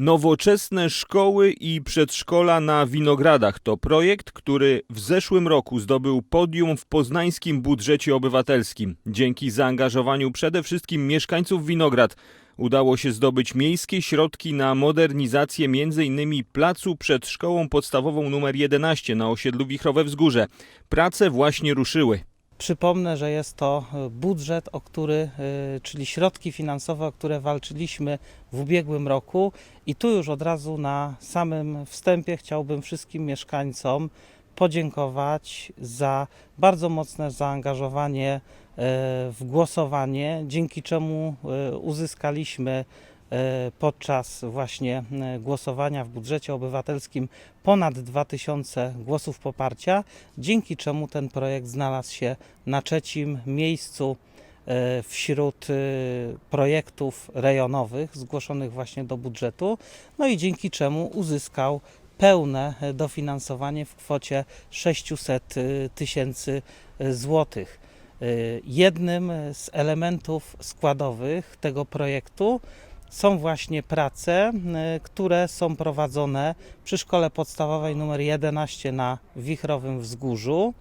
Nowoczesne szkoły i przedszkola na Winogradach to projekt, który w zeszłym roku zdobył podium w poznańskim budżecie obywatelskim. Dzięki zaangażowaniu przede wszystkim mieszkańców Winograd udało się zdobyć miejskie środki na modernizację m.in. placu przed szkołą podstawową nr 11 na osiedlu Wichrowe Wzgórze. Prace właśnie ruszyły. Przypomnę, że jest to e, budżet, o który, e, czyli środki finansowe, o które walczyliśmy w ubiegłym roku. I tu już od razu na samym wstępie chciałbym wszystkim mieszkańcom podziękować za bardzo mocne zaangażowanie e, w głosowanie, dzięki czemu uzyskaliśmy podczas właśnie e, głosowania w budżecie obywatelskim ponad 2000 głosów poparcia, dzięki czemu ten projekt znalazł się na trzecim miejscu e, wśród e, projektów rejonowych zgłoszonych właśnie do budżetu, no i dzięki czemu uzyskał pełne e, dofinansowanie w kwocie 600 tysięcy e, złotych. E, Jednym z elementów składowych tego projektu są właśnie prace, e, które są prowadzone przy szkole podstawowej nr 11 na Wichrowym Wzgórzu.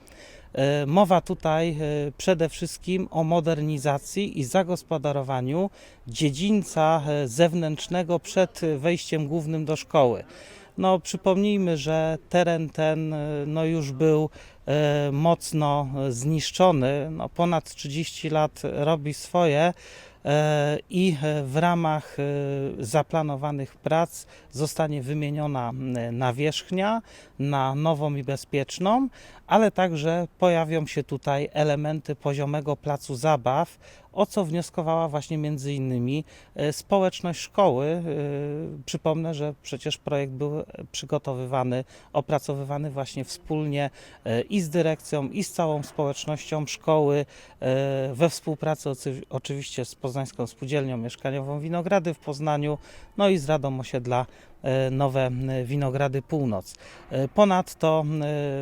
E, Mowa tutaj e, przede wszystkim o modernizacji i zagospodarowaniu dziedzińca zewnętrznego przed wejściem głównym do szkoły. No, przypomnijmy, że teren ten no, już był mocno zniszczony. No, ponad 30 lat robi swoje i e, w ramach e, zaplanowanych prac zostanie wymieniona nawierzchnia na nową i bezpieczną, ale także pojawią się tutaj elementy poziomego placu zabaw, o co wnioskowała właśnie między innymi e, społeczność szkoły. E, Przypomnę, że przecież projekt był przygotowywany, opracowywany właśnie wspólnie e, i z dyrekcją, i z całą społecznością szkoły, e, we współpracy oczywiście z Poznańską Spółdzielnią Mieszkaniową Winogrady w Poznaniu, no i z Radą Osiedla e, Nowe m, Winogrady Północ. E, Ponadto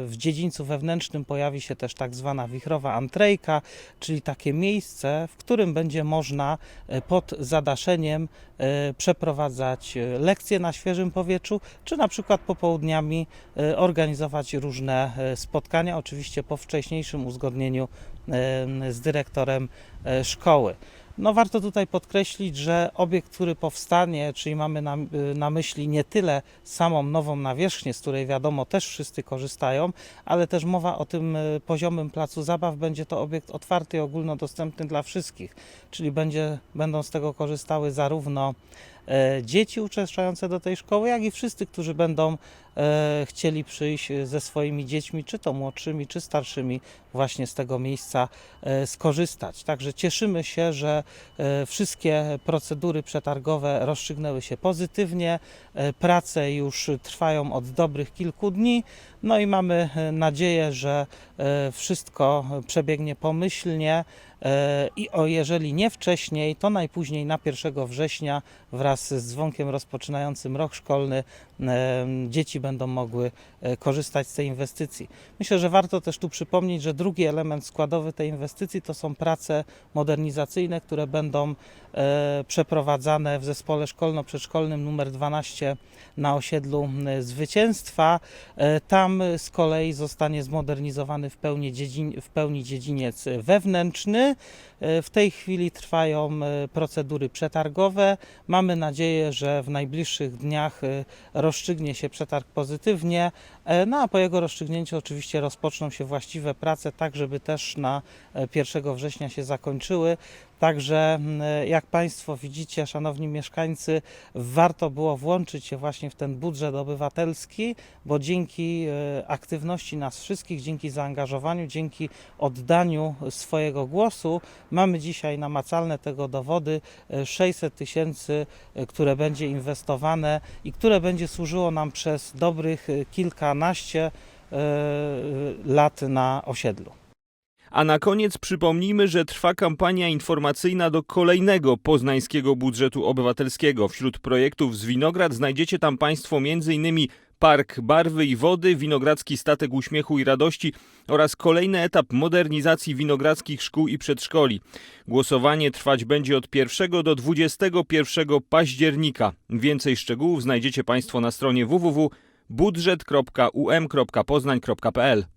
w dziedzińcu wewnętrznym pojawi się też tak zwana wichrowa antrejka, czyli takie miejsce, w którym będzie można e, pod zadaszeniem e, przeprowadzać e, lekcje na świeżym powietrzu, czy na przykład popołudniami e, organizować różne e, spotkania, oczywiście po wcześniejszym uzgodnieniu e, z dyrektorem e, szkoły. No warto tutaj podkreślić, że obiekt, który powstanie, czyli mamy na, na myśli nie tyle samą nową nawierzchnię, z której wiadomo też wszyscy korzystają, ale też mowa o tym e, poziomym placu zabaw, będzie to obiekt otwarty i ogólnodostępny dla wszystkich, czyli będzie, będą z tego korzystały zarówno dzieci uczęszczające do tej szkoły, jak i wszyscy, którzy będą e, chcieli przyjść ze swoimi dziećmi, czy to młodszymi, czy starszymi, właśnie z tego miejsca e, skorzystać. Także cieszymy się, że e, wszystkie procedury przetargowe rozstrzygnęły się pozytywnie. E, Prace już trwają od dobrych kilku dni. No i mamy e, nadzieję, że e, wszystko przebiegnie pomyślnie e, i o jeżeli nie wcześniej, to najpóźniej na 1 września wraz z dzwonkiem rozpoczynającym rok szkolny dzieci będą mogły korzystać z tej inwestycji. Myślę, że warto też tu przypomnieć, że drugi element składowy tej inwestycji to są prace modernizacyjne, które będą przeprowadzane w zespole szkolno-przedszkolnym nr 12 na osiedlu Zwycięstwa. E, Tam z kolei zostanie zmodernizowany w pełni, dziedzin, w pełni dziedziniec wewnętrzny. E, W tej chwili trwają e, procedury przetargowe. Mamy nadzieję, że w najbliższych dniach e, rozstrzygnie się przetarg pozytywnie, e, no a po jego rozstrzygnięciu oczywiście rozpoczną się właściwe prace, tak żeby też na e, 1 września się zakończyły. Także m, jak Państwo widzicie, szanowni mieszkańcy, warto było włączyć się właśnie w ten budżet obywatelski, bo dzięki e, aktywności nas wszystkich, dzięki zaangażowaniu, dzięki oddaniu swojego głosu, mamy dzisiaj namacalne tego dowody e, 600 tysięcy, e, które będzie inwestowane i które będzie służyło nam przez dobrych e, kilkanaście e, lat na osiedlu. A na koniec przypomnijmy, że trwa kampania informacyjna do kolejnego poznańskiego budżetu obywatelskiego. Wśród projektów z Winograd znajdziecie tam Państwo m.in. Park Barwy i Wody, Winogradzki Statek Uśmiechu i Radości oraz kolejny etap modernizacji winogradzkich szkół i przedszkoli. Głosowanie trwać będzie od 1 do 21 października. Więcej szczegółów znajdziecie Państwo na stronie www.budżet.um.poznań.pl.